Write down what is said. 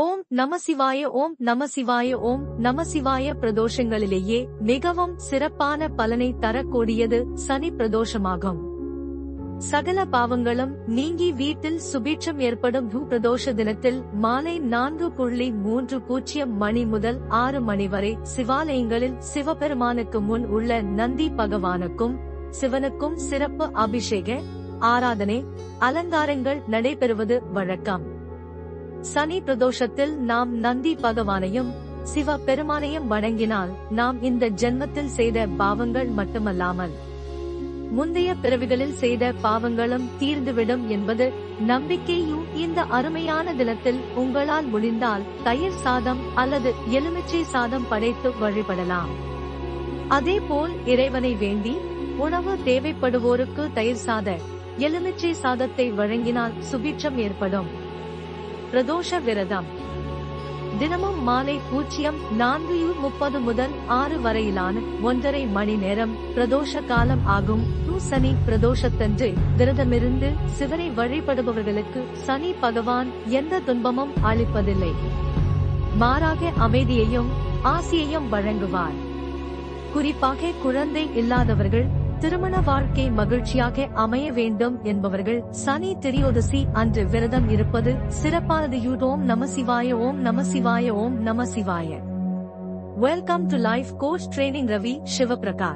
ஓம் நமசிவாய ஓம் நமசிவாய ஓம் நமசிவாய பிரதோஷங்களிலேயே மிகவும் சிறப்பான பலனை தரக்கூடியது சனி பிரதோஷமாகும். சகல பாவங்களும் நீங்கி வீட்டில் சுபீட்சம் ஏற்படும் பூ பிரதோஷ தினத்தில் மாலை நான்கு புள்ளி மூன்று பூஜ்ஜியம் மணி முதல் ஆறு மணி வரை சிவாலயங்களில் சிவபெருமானுக்கு முன் உள்ள நந்தி பகவானுக்கும் சிவனுக்கும் சிறப்பு அபிஷேக ஆராதனை அலங்காரங்கள் நடைபெறுவது வழக்கம். சனி பிரதோஷத்தில் நாம் நந்தி பகவானையும் சிவ பெருமானையும் வணங்கினால் நாம் இந்த ஜென்மத்தில் செய்த பாவங்கள் மட்டுமல்லாமல் முந்தைய பிறவிகளில் செய்த பாவங்களும் தீர்ந்துவிடும் என்பது நம்பிக்கையும் இந்த அருமையான தினத்தில் உங்களால் முடிந்தால் தயிர் சாதம் அல்லது எலுமிச்சை சாதம் படைத்து வழிபடலாம். அதேபோல் இறைவனை வேண்டி உணவு தேவைப்படுவோருக்கு தயிர் சாத எலுமிச்சை சாதத்தை வழங்கினால் சுபிட்சம் ஏற்படும். பிரதோஷ விரதம். தினமும் மாலை பூஜ்ஜியம் நான்கு முப்பது முதல் ஆறு வரையிலான ஒன்றரை மணி நேரம் பிரதோஷ காலம் ஆகும். சனி பிரதோஷத்தன்று விரதமிருந்து சிவனை வழிபடுபவர்களுக்கு சனி பகவான் எந்த துன்பமும் அளிப்பதில்லை. மாறாக அமைதியையும் ஆசியையும் வழங்குவார். குறிப்பாக குழந்தை இல்லாதவர்கள் திருமண வாழ்க்கை மகிழ்ச்சியாக அமைய வேண்டும் என்பவர்கள் சனி திரியோதசி அன்று விரதம் இருப்பது சிறப்பானது யூ ஓம் நம சிவாய ஓம் நம சிவாய ஓம் நம சிவாய. Welcome to life coach training Ravi Sivaprakash